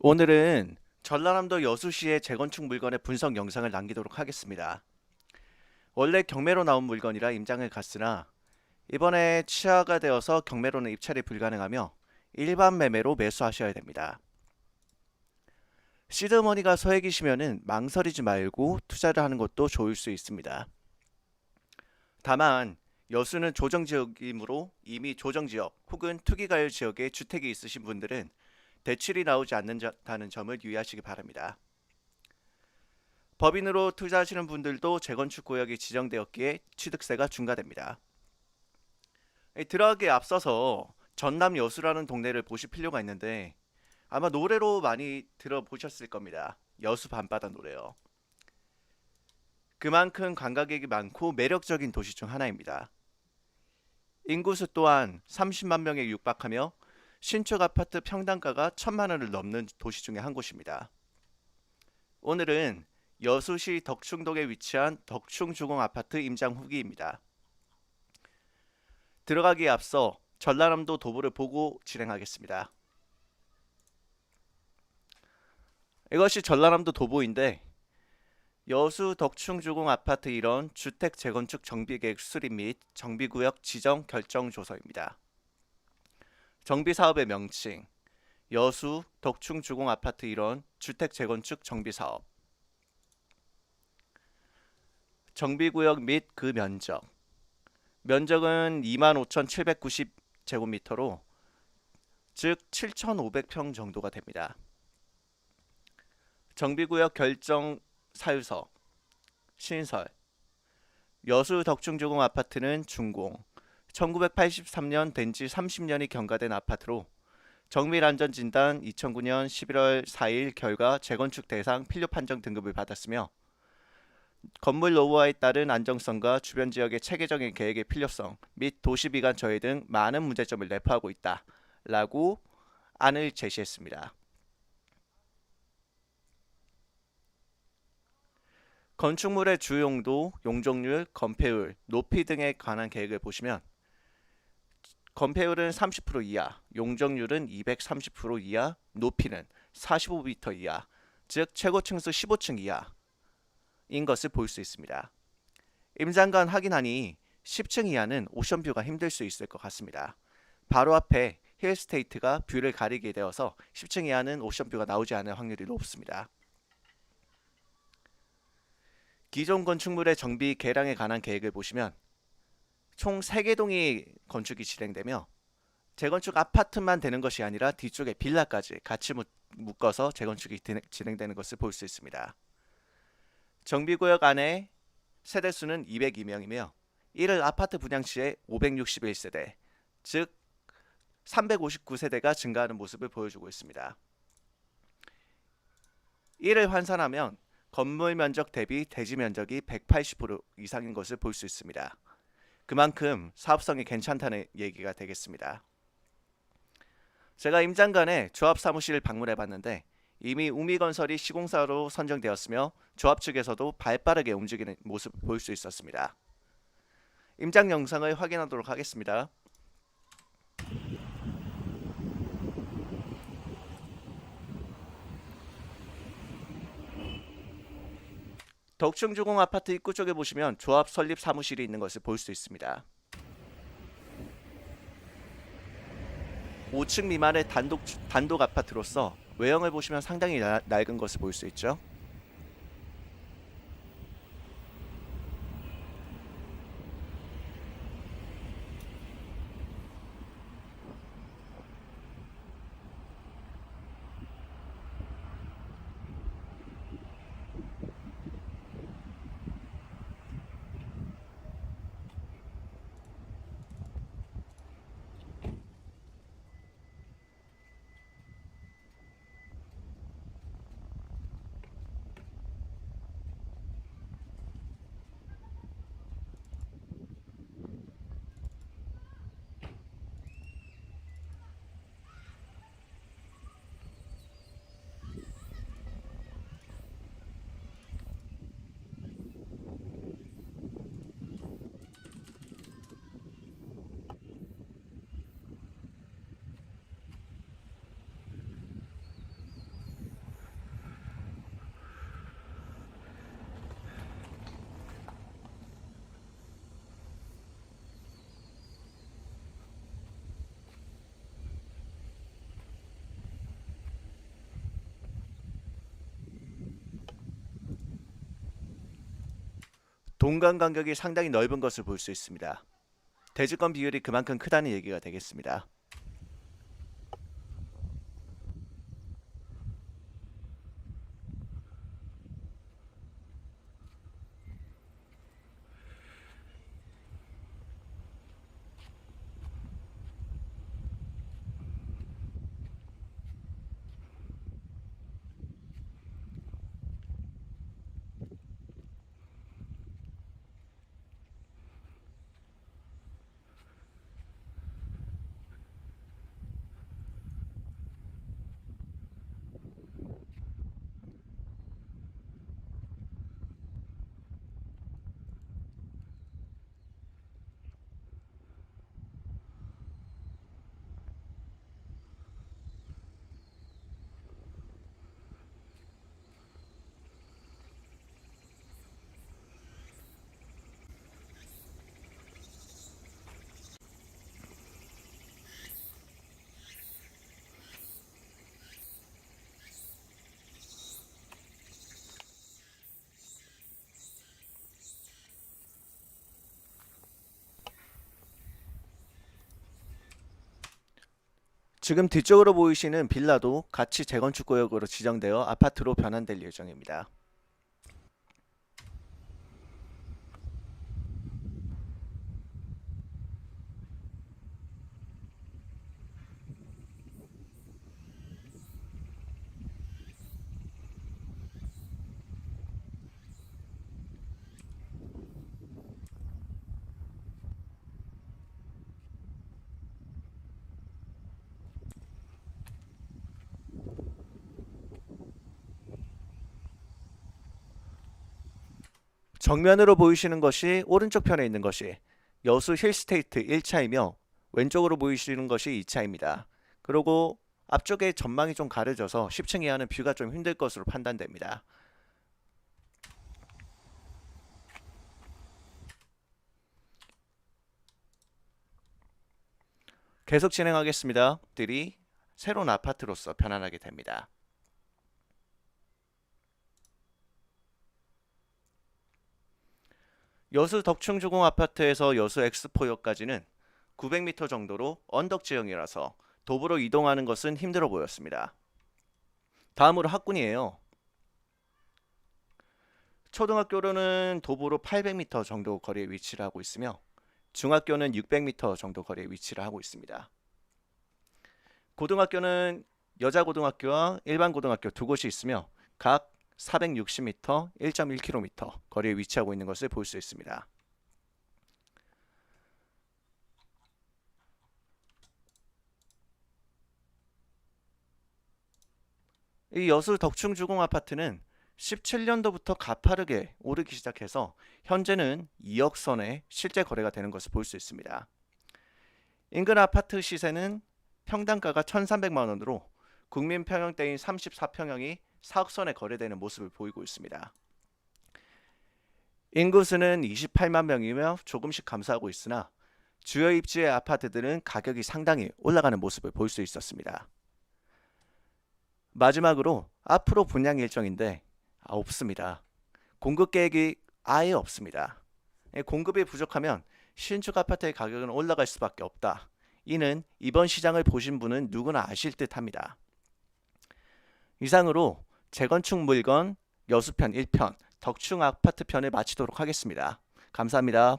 오늘은 전라남도 여수시의 재건축 물건의 분석 영상을 남기도록 하겠습니다. 원래 경매로 나온 물건이라 임장을 갔으나 이번에 취하가 되어서 경매로는 입찰이 불가능하며 일반 매매로 매수하셔야 됩니다. 시드머니가 소액이시면은 망설이지 말고 투자를 하는 것도 좋을 수 있습니다. 다만 여수는 조정 지역이므로 이미 조정 지역 혹은 투기가열 지역에 주택이 있으신 분들은 대출이 나오지 않는다는 점을 유의하시기 바랍니다. 법인으로 투자하시는 분들도 재건축 구역이 지정되었기에 취득세가 중과됩니다. 이 들어가기에 앞서서 전남 여수라는 동네를 보실 필요가 있는데 아마 노래로 많이 들어보셨을 겁니다. 여수 밤바다 노래요. 그만큼 관광객이 많고 매력적인 도시 중 하나입니다. 인구수 또한 30만 명에 육박하며 신축 아파트 평당가가 천만 원을 넘는 도시 중에 한 곳입니다. 오늘은 여수시 덕충동에 위치한 덕충주공 아파트 임장 후기입니다. 들어가기에 앞서 전라남도 도보를 보고 진행하겠습니다. 이것이 전라남도 도보인데 여수 덕충주공 아파트 일원 주택 재건축 정비계획 수립 및 정비구역 지정 결정 조서입니다. 정비 사업의 명칭 여수 덕충 주공 아파트 일원 주택 재건축 정비 사업. 정비 구역 및 그 면적. 면적은 25,790 제곱미터로 즉 7,500평 정도가 됩니다. 정비구역 결정 사유서 신설. 여수 덕충주공 아파트는 준공 1983년 된 지 30년이 경과된 아파트로 정밀 안전 진단 2009년 11월 4일 결과 재건축 대상 필요 판정 등급을 받았으며 건물 노후화에 따른 안정성과 주변 지역의 체계적인 계획의 필요성 및 도시 비관 저해 등 많은 문제점을 내포하고 있다 라고 안을 제시했습니다. 건축물의 주용도, 용적률, 건폐율, 높이 등에 관한 계획을 보시면 건폐율은 30% 이하, 용적률은 230% 이하, 높이는 45m 이하, 즉 최고 층수 15층 이하인 것을 볼 수 있습니다. 임장관 확인하니 10층 이하는 오션뷰가 힘들 수 있을 것 같습니다. 바로 앞에 힐스테이트가 뷰를 가리게 되어서 10층 이하는 오션뷰가 나오지 않을 확률이 높습니다. 기존 건축물의 정비 개량에 관한 계획을 보시면 총 3개 동이 건축이 진행되며 재건축 아파트만 되는 것이 아니라 뒤쪽에 빌라까지 같이 묶- 묶어서 재건축이 진- 진행되는 것을 볼 수 있습니다. 정비구역 안에 세대 수는 202명이며 이를 아파트 분양 시에 561세대, 즉 359세대가 증가하는 모습을 보여주고 있습니다. 이를 환산하면 건물 면적 대비 대지 면적이 180% 이상인 것을 볼 수 있습니다. 그만큼 사업성이 괜찮다는 얘기가 되겠습니다. 제가 임장간에 조합 사무실을 방문해 봤는데 이미 우미건설이 시공사로 선정되었으며 조합 측에서도 발빠르게 움직이는 모습을 볼수 있었습니다. 임장 영상을 확인하도록 하겠습니다. 덕충주공 아파트 입구 쪽에 보시면 조합 설립 사무실이 있는 것을 볼 수 있습니다. 5층 미만의 단독 단독 아파트로서 외형을 보시면 상당히 나- 낡은 것을 볼 수 있죠. 공간 간격이 상당히 넓은 것을 볼 수 있습니다. 대지권 비율이 그만큼 크다는 얘기가 되겠습니다. 지금 뒤쪽으로 보이시는 빌라도 같이 재건축 구역으로 지정되어 아파트로 변환될 예정입니다. 정면으로 보이시는 것이 오른쪽 편에 있는 것이 여수 힐스테이트 1차이며 왼쪽으로 보이시는 것이 2차입니다. 그리고 앞쪽에 전망이 좀 가려져서 10층 이하는 뷰가 좀 힘들 것으로 판단됩니다. 계속 진행하겠습니다. 들이 새로운 아파트로서 변환하게 됩니다. 여수 덕충주공 아파트에서 여수 엑스포역까지는 900m 정도로 언덕 지형이라서 도보로 이동하는 것은 힘들어 보였습니다. 다음으로 학군이에요. 초등학교로는 도보로 800m 정도 거리에 위치를 하고 있으며 중학교는 600m 정도 거리에 위치를 하고 있습니다. 고등학교는 여자 고등학교와 일반 고등학교 두 곳이 있으며 각 460m, 1.1km 거리에 위치하고 있는 것을 볼 수 있습니다. 이 여수 덕충주공 아파트는 17년도부터 가파르게 오르기 시작해서 현재는 2억 선에 실제 거래가 되는 것을 볼 수 있습니다. 인근 아파트 시세는 평당가가 1,300만 원으로 국민 평형대인 34평형이 4억 선에 거래되는 모습을 보이고 있습니다. 인구수는 28만 명이며 조금씩 감소하고 있으나 주요 입지의 아파트들은 가격이 상당히 올라가는 모습을 볼 수 있었습니다. 마지막으로 앞으로 분양 일정인데 아, 없습니다. 공급 계획이 아예 없습니다. 예, 공급이 부족하면 신축 아파트의 가격은 올라갈 수밖에 없다. 이는 이번 시장을 보신 분은 누구나 아실 듯합니다. 이상으로 재건축 물건 여수편 1편 덕충 아파트 편을 마치도록 하겠습니다. 감사합니다.